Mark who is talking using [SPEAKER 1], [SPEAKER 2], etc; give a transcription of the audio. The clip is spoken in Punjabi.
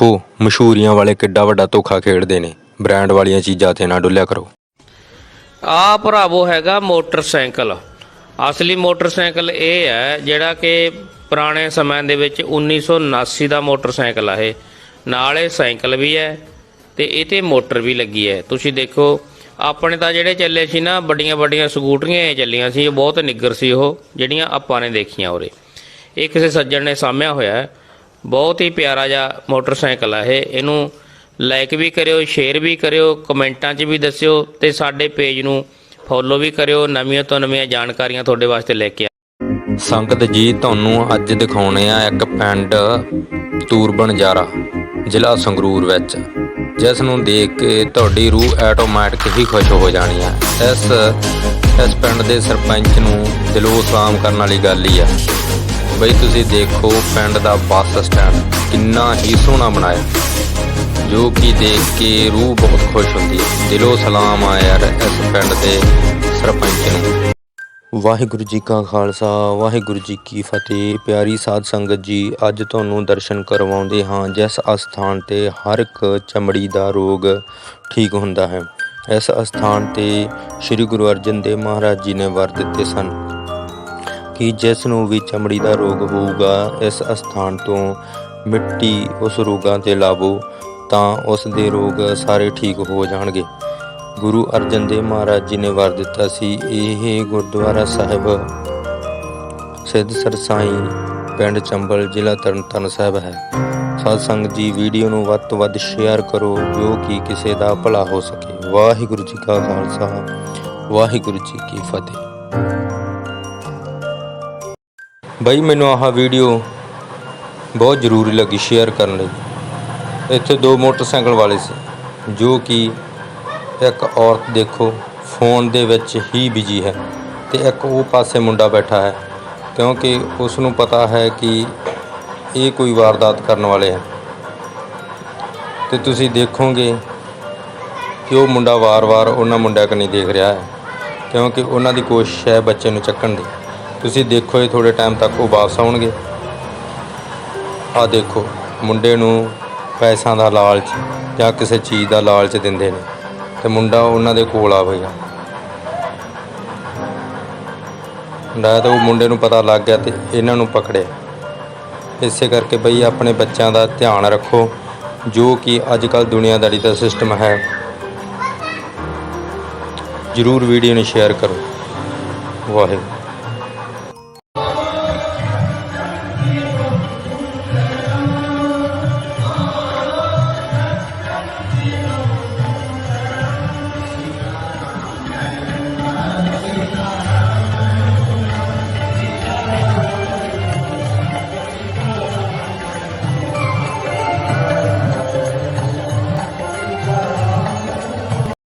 [SPEAKER 1] ਦੇਖੋ ਮਸ਼ਹੂਰੀਆਂ ਵਾਲੇ ਕਿੱਡਾ ਵੱਡਾ ਧੋਖਾ ਖੇਡਦੇ ਨੇ। ਬ੍ਰਾਂਡ ਵਾਲੀਆਂ ਚੀਜ਼ਾਂ ਤੇ ਨਾ ਡੁੱਲਿਆ ਕਰੋ।
[SPEAKER 2] ਆ ਭਰਾਵੋ ਹੈਗਾ ਮੋਟਰਸਾਈਕਲ। ਅਸਲੀ ਮੋਟਰਸਾਈਕਲ ਇਹ ਹੈ, ਜਿਹੜਾ ਕਿ ਪੁਰਾਣੇ ਸਮਿਆਂ ਦੇ ਵਿੱਚ 1979 ਦਾ ਮੋਟਰਸਾਈਕਲ ਆ ਇਹ। ਨਾਲ ਇਹ ਸਾਈਕਲ ਵੀ ਹੈ ਤੇ ਇਹ ਤੇ ਮੋਟਰ ਵੀ ਲੱਗੀ ਹੈ। ਤੁਸੀਂ ਦੇਖੋ, ਆਪਣੇ ਤਾਂ ਜਿਹੜੇ ਚੱਲੇ ਸੀ ਨਾ ਵੱਡੀਆਂ ਵੱਡੀਆਂ ਸਕੂਟਰੀਆਂ ਇਹ ਚੱਲੀਆਂ ਸੀ, ਇਹ ਬਹੁਤ ਨਿੱਗਰ ਸੀ ਉਹ, ਜਿਹੜੀਆਂ ਆਪਾਂ ਨੇ ਦੇਖੀਆਂ ਉਰੇ। ਇਹ ਕਿਸੇ ਸੱਜਣ ਨੇ ਸਾਂਭਿਆ ਹੋਇਆ ਹੈ। ਬਹੁਤ ਹੀ ਪਿਆਰਾ ਜਿਹਾ ਮੋਟਰਸਾਈਕਲ ਆ ਇਹ। ਇਹਨੂੰ ਲਾਈਕ ਵੀ ਕਰਿਓ ਸ਼ੇਅਰ ਵੀ ਕਰਿਓ, ਕਮੈਂਟਾਂ 'ਚ ਵੀ ਦੱਸਿਓ ਤੇ ਸਾਡੇ ਪੇਜ ਨੂੰ ਫੋਲੋ ਵੀ ਕਰਿਓ, ਨਵੀਆਂ ਤੋਂ ਨਵੀਆਂ ਜਾਣਕਾਰੀਆਂ ਤੁਹਾਡੇ ਵਾਸਤੇ ਲੈ ਕੇ ਆ।
[SPEAKER 1] ਸੰਗਤ ਜੀ, ਤੁਹਾਨੂੰ ਅੱਜ ਦਿਖਾਉਣੇ ਆ ਇੱਕ ਪਿੰਡ ਤੂਰਬਨ ਜਾਰਾ, ਜ਼ਿਲ੍ਹਾ ਸੰਗਰੂਰ ਵਿੱਚ, ਜਿਸ ਨੂੰ ਦੇਖ ਕੇ ਤੁਹਾਡੀ ਰੂਹ ਆਟੋਮੈਟਿਕ ਹੀ ਖੁਸ਼ ਹੋ ਜਾਣੀ ਹੈ ਇਸ ਇਸ ਪਿੰਡ ਦੇ ਸਰਪੰਚ ਨੂੰ ਦਿਲੋਂ ਸਲਾਮ ਕਰਨ ਵਾਲੀ ਗੱਲ ਹੀ ਆ। ਬਈ ਤੁਸੀਂ ਦੇਖੋ ਪਿੰਡ ਦਾ ਬੱਸ ਸਟੈਂਡ ਕਿੰਨਾ ਹੀ ਸੋਹਣਾ ਬਣਾਇਆ। ਜੋ ਕਿ ਦੇਖ ਕੇ ਰੂਹ ਬਹੁਤ ਖੁਸ਼ ਹੁੰਦੀ ਹੈ। ਦਿਲੋਂ ਸਲਾਮ ਆ ਯਾਰ ਇਸ ਪਿੰਡ ਦੇ ਸਰਪੰਚ ਨੂੰ। ਵਾਹਿਗੁਰੂ ਜੀ ਕਾ ਖਾਲਸਾ, ਵਾਹਿਗੁਰੂ ਜੀ ਕੀ ਫਤਿਹ। ਪਿਆਰੀ ਸਾਧ ਸੰਗਤ ਜੀ, ਅੱਜ ਤੁਹਾਨੂੰ ਦਰਸ਼ਨ ਕਰਵਾਉਂਦੇ ਹਾਂ, ਜਿਸ ਅਸਥਾਨ ਤੇ ਹਰ ਇੱਕ ਚਮੜੀ ਦਾ ਰੋਗ ਠੀਕ ਹੁੰਦਾ ਹੈ। ਇਸ ਅਸਥਾਨ ਤੇ ਸ੍ਰੀ ਗੁਰੂ ਅਰਜਨ ਦੇਵ ਮਹਾਰਾਜ ਜੀ ਨੇ ਵਰ ਦਿੱਤੇ ਸਨ। ਕਿ ਜਿਸ ਨੂੰ ਵੀ ਚਮੜੀ ਦਾ ਰੋਗ ਹੋਊਗਾ, ਇਸ ਅਸਥਾਨ ਤੋਂ ਮਿੱਟੀ ਉਸ ਰੋਗਾਂ ਤੇ ਲਾਵੋ, ਤਾਂ ਉਸ ਦੇ ਰੋਗ ਸਾਰੇ ਠੀਕ ਹੋ ਜਾਣਗੇ। ਗੁਰੂ ਅਰਜਨ ਦੇਵ ਮਹਾਰਾਜ ਜੀ ਨੇ ਵਰ ਦਿੱਤਾ ਸੀ, ਇਹ ਗੁਰਦੁਆਰਾ ਸਾਹਿਬ ਸਿੱਧ ਸਰਸਾਈ ਪਿੰਡ ਚੰਬਲ ਜ਼ਿਲ੍ਹਾ ਤਰਨਤਾਰਨ ਸਾਹਿਬ ਹੈ। ਸਾਧ ਸੰਗਤ ਜੀ, ਵੀਡੀਓ ਨੂੰ ਵੱਧ ਤੋਂ ਵੱਧ ਸ਼ੇਅਰ ਕਰੋ, ਜੋ ਕਿ ਕਿਸੇ ਦਾ ਭਲਾ ਹੋ ਸਕੇ। ਵਾਹਿਗੁਰੂ ਜੀ ਕਾ ਖਾਲਸਾ, ਵਾਹਿਗੁਰੂ ਜੀ ਕੀ ਫਤਿਹ। ਬਈ, ਮੈਨੂੰ ਆਹ ਵੀਡੀਓ ਬਹੁਤ ਜ਼ਰੂਰੀ ਲੱਗੀ ਸ਼ੇਅਰ ਕਰਨ ਲਈ। ਇੱਥੇ ਦੋ ਮੋਟਰਸਾਈਕਲ ਵਾਲੇ ਸੀ, ਜੋ ਕਿ ਇੱਕ ਔਰਤ ਦੇਖੋ ਫੋਨ ਦੇ ਵਿੱਚ ਹੀ ਬਿਜ਼ੀ ਹੈ ਤੇ ਇੱਕ ਉਹ ਪਾਸੇ ਮੁੰਡਾ ਬੈਠਾ ਹੈ, ਕਿਉਂਕਿ ਉਸ ਨੂੰ ਪਤਾ ਹੈ ਕਿ ਇਹ ਕੋਈ ਵਾਰਦਾਤ ਕਰਨ ਵਾਲੇ ਹੈ। ਤੇ ਤੁਸੀਂ ਦੇਖੋਗੇ ਕਿ ਉਹ ਮੁੰਡਾ ਵਾਰ-ਵਾਰ ਉਹਨਾਂ ਮੁੰਡਿਆਂ ਕਨੀ ਦੇਖ ਰਿਹਾ ਹੈ, ਕਿਉਂਕਿ ਉਹਨਾਂ ਦੀ ਕੋਸ਼ਿਸ਼ ਹੈ ਬੱਚੇ ਨੂੰ ਚੱਕਣ ਦੀ। ਤੁਸੀਂ ਦੇਖੋ ਇਹ ਥੋੜੇ ਟਾਈਮ ਤੱਕ ਉਹ ਵਾਪਸ ਆਉਣਗੇ। ਆ ਦੇਖੋ, ਮੁੰਡੇ ਨੂੰ ਪੈਸਿਆਂ ਦਾ ਲਾਲਚ ਜਾਂ ਕਿਸੇ ਚੀਜ਼ ਦਾ ਲਾਲਚ ਦਿੰਦੇ ਨੇ ਤੇ ਮੁੰਡਾ ਉਹਨਾਂ ਦੇ ਕੋਲ ਆਵੇਗਾ ਮੁੰਡਾ ਤਾਂ ਉਹ ਮੁੰਡੇ ਨੂੰ ਪਤਾ ਲੱਗ ਗਿਆ ਤੇ ਇਹਨਾਂ ਨੂੰ ਪਕੜਿਆ। ਇਸੇ ਕਰਕੇ ਬਈ ਆਪਣੇ ਬੱਚਿਆਂ ਦਾ ਧਿਆਨ ਰੱਖੋ, ਜੋ ਕਿ ਅੱਜ ਕੱਲ ਦੁਨੀਆਦਾਰੀ ਦਾ ਸਿਸਟਮ ਹੈ। ਜਰੂਰ ਵੀਡੀਓ ਨੂੰ ਸ਼ੇਅਰ ਕਰੋ। ਵਾਹਿਗੁਰੂ। Amen.